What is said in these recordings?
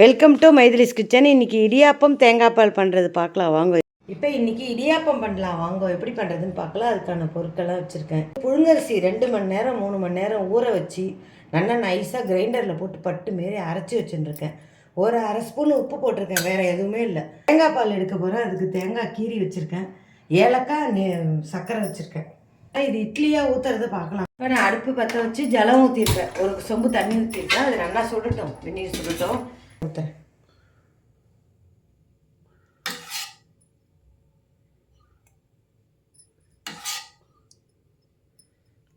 Welcome to மைதிலிஸ் kitchen இன்னைக்கு இடியாப்பம் தேங்காய் பால் பண்ணுறது பார்க்கலாம். வாங்க. இப்போ இன்னைக்கு இடியாப்பம் பண்ணலாம். வாங்க. எப்படி பண்ணுறதுன்னு பார்க்கலாம். அதுக்கான பொருட்கள்லாம் வச்சுருக்கேன். புழுங்கரிசி ரெண்டு மணி நேரம் மூணு மணி நேரம் ஊற வச்சு நல்லா நைஸாக கிரைண்டரில் போட்டு பட்டு மாரி அரைச்சி வச்சுருக்கேன் ஒரு அரை ஸ்பூன் உப்பு போட்டிருக்கேன். வேறு எதுவுமே இல்லை. தேங்காய் பால் எடுக்க போகிறேன் அதுக்கு தேங்காய் கீரி வச்சுருக்கேன். ஏலக்காய் நே சர்க்கரை வச்சுருக்கேன். இது இட்லியாக ஊற்றுறது பார்க்கலாம். இப்போ நான் அடுப்பு பற்ற வச்சு ஜலம் ஊற்றிருக்கேன் ஒரு சொம்பு தண்ணி ஊற்றிருக்கேன் அது நல்லா சுடட்டும். வெந்நீர் சுடட்டும். ஊற்றுறேன்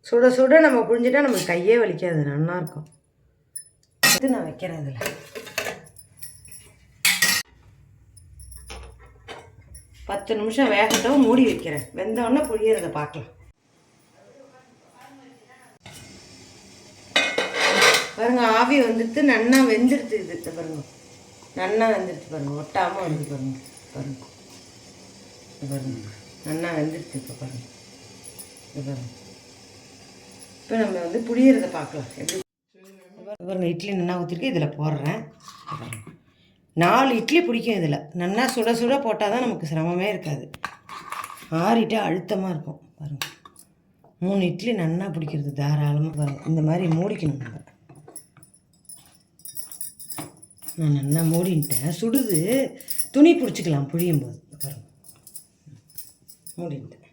சுட சுட நம்ம புழிஞ்சிட்டா நமக்கு கையே வலிக்காது நல்லா இருக்கும். இது நான் வைக்கிறேன் இதில் பத்து நிமிஷம் வேகட்டும் மூடி வைக்கிறேன். வெந்தோடனே புழியறதை பார்க்கலாம். பாருங்க ஆவி வந்துட்டு நன்னா வெந்துடுது இது. பாருங்க. நன்னா வெந்துடுச்சு பாருங்க. ஒட்டாமல் வந்து பாருங்க. பாருங்க. பாருங்க. நன்னா வெந்துடுச்சு இப்போ பாருங்க. பாருங்க. இப்போ நம்ம வந்து புளியறதை பார்க்கலாம். எப்படி பாருங்க. இட்லி நன்னா ஊற்றிருக்கு இதில் போடுறேன். நாலு இட்லி பிடிக்கும் இதில். நல்லா சுட சுட போட்டால் தான் நமக்கு சிரமமே இருக்காது. ஆறிட்டு அழுத்தமாக இருக்கும். பாருங்க. மூணு இட்லி நன்னா பிடிக்கிறது தாராளமாக பாருங்கள் இந்த மாதிரி மூடிக்கணும் நம்ம. நான் நல்லா மூடின்ட்டேன். சுடுது. துணி பிடிச்சிக்கலாம் புழியும் போது பாருங்க. மூடின்ட்டேன்.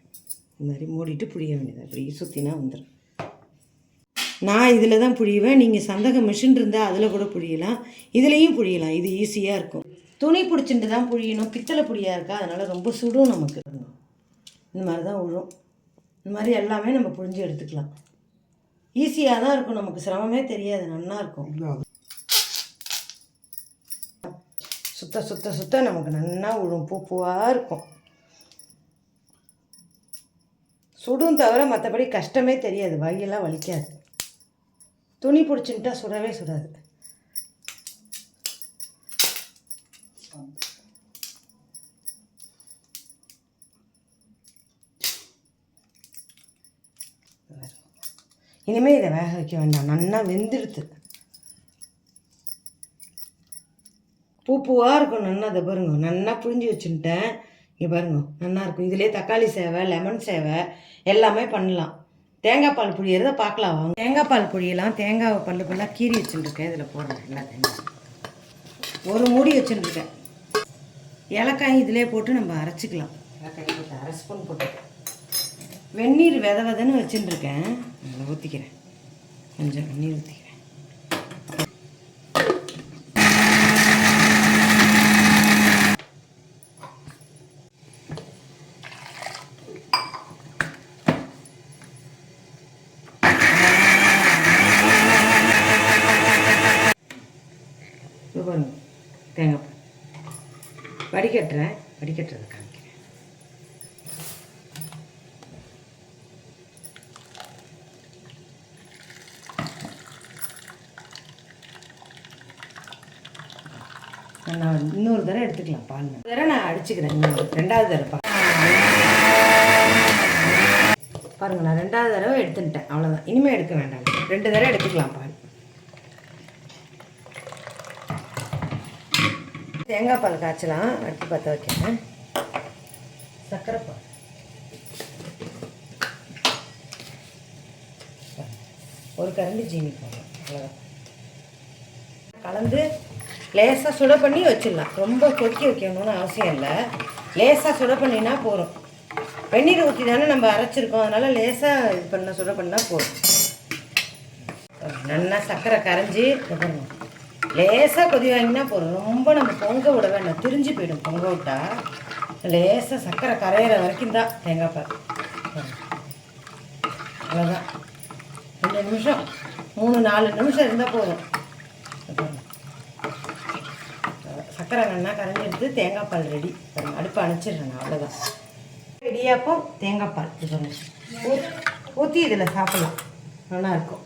இந்த மாதிரி மூடிட்டு புழிய வேண்டியது அப்படி சுற்றினா வந்துடும் நான் இதில் தான் புழிவேன். நீங்கள் சந்தக மிஷின் இருந்தால் அதில் கூட புழியலாம். இதுலேயும் புழியலாம். இது ஈஸியாக இருக்கும். துணி பிடிச்சிட்டு தான் புழியணும். பித்தளை புழியாக இருக்கா? அதனால் ரொம்ப சுடும் நமக்கு. இந்த மாதிரி தான் விழும் இந்த மாதிரி எல்லாமே நம்ம புழிஞ்சு எடுத்துக்கலாம். ஈஸியாக தான் இருக்கும் நமக்கு. சிரமமே தெரியாது. நல்லா இருக்கும். சுத்த சுத்த சுத்த நமக்கு நல்லா விழும் பூ பூவாக இருக்கும். சுடும் தவிர மற்றபடி கஷ்டமே தெரியாது. வகையெல்லாம் வலிக்காது. துணி பிடிச்சின்ட்டா சுடவே சுடாது. இனிமேல் இதை வேக வைக்க வேண்டாம். நல்லா வெந்துடுது பூ பூவாக இருக்கும் நல்லா அதை பாருங்க. நல்லா புழிஞ்சு வச்சுட்டேன் இங்கே பாருங்க நல்லா இருக்கும். இதுலேயே தக்காளி சேவை லெமன் சேவை எல்லாமே பண்ணலாம். தேங்காய் பால் புழியறத பார்க்கலாம் வாங்க. தேங்காய் பால் புழியலாம். தேங்காய் பல்லு பல்லாக கீறி வச்சுட்டுருக்கேன் இதில் போடுறேன் எல்லாத்தையும். ஒரு மூடி வச்சுட்டுருக்கேன் ஏலக்காய் இதிலே போட்டு நம்ம அரைச்சிக்கலாம். ஏலக்காய் போட்டு அரை ஸ்பூன் போட்டு. வெந்நீர் வித விதன்னு வச்சுட்டுருக்கேன் அதில் ஊற்றிக்கிறேன் கொஞ்சம் வெந்நீர் ஊற்றிக்கிறேன் இது பாருங்க தேங்காய் பால் வடிகட்டுறேன். வடிகட்டுறதை காமிக்கிறேன். நான் இன்னொரு தடவை எடுத்துக்கலாம் பால் ஒரு தடவை நான் அடிச்சுக்கிறேன் இன்னொரு. ரெண்டாவது தடவை பா பாருங்க நான் ரெண்டாவது தடவை எடுத்துட்டேன். அவ்வளோதான் இனிமேல் எடுக்க வேண்டாம். ரெண்டு தடவை எடுத்துக்கலாம் பால். தேங்காய் பால் காய்ச்சலாம். அடுத்து பற்ற வைக்கிறேன். சர்க்கரை பால். ஒரு கரண்டி ஜீனி போடலாம் அவ்வளோதான் கலந்து லேசாக சுட பண்ணி வச்சிடலாம். ரொம்ப கொதிக்க வைக்கணும்னு அவசியம் இல்லை. லேசாக சுட பண்ணினா போதும். வெந்நீர் ஊற்றி தானே நம்ம அரைச்சிருக்கோம். அதனால் லேசாக இது பண்ண சுட பண்ணால் போதும். நல்லா சர்க்கரை கரைஞ்சி இதை லேசாக கொதி வாங்கினா போதும். ரொம்ப நம்ம பொங்க விட வேண்டாம். திரிஞ்சு போயிடும். பொங்க விட்டா லேசாக சர்க்கரை கரையிற வரைக்கும் தான் தேங்காய் பால். அவ்வளோதான் ரெண்டு நிமிஷம். மூணு நாலு நிமிஷம் இருந்தால் போதும். சர்க்கரை நல்லா கரைஞ்சி எடுத்து தேங்காய் பால் ரெடி அடுப்பு அணைச்சிடுறேன் அவ்வளோதான் இடியாப்பம் தேங்காய் பால். இது ஊற்றி இதில் சாப்பிடலாம். நல்லாயிருக்கும்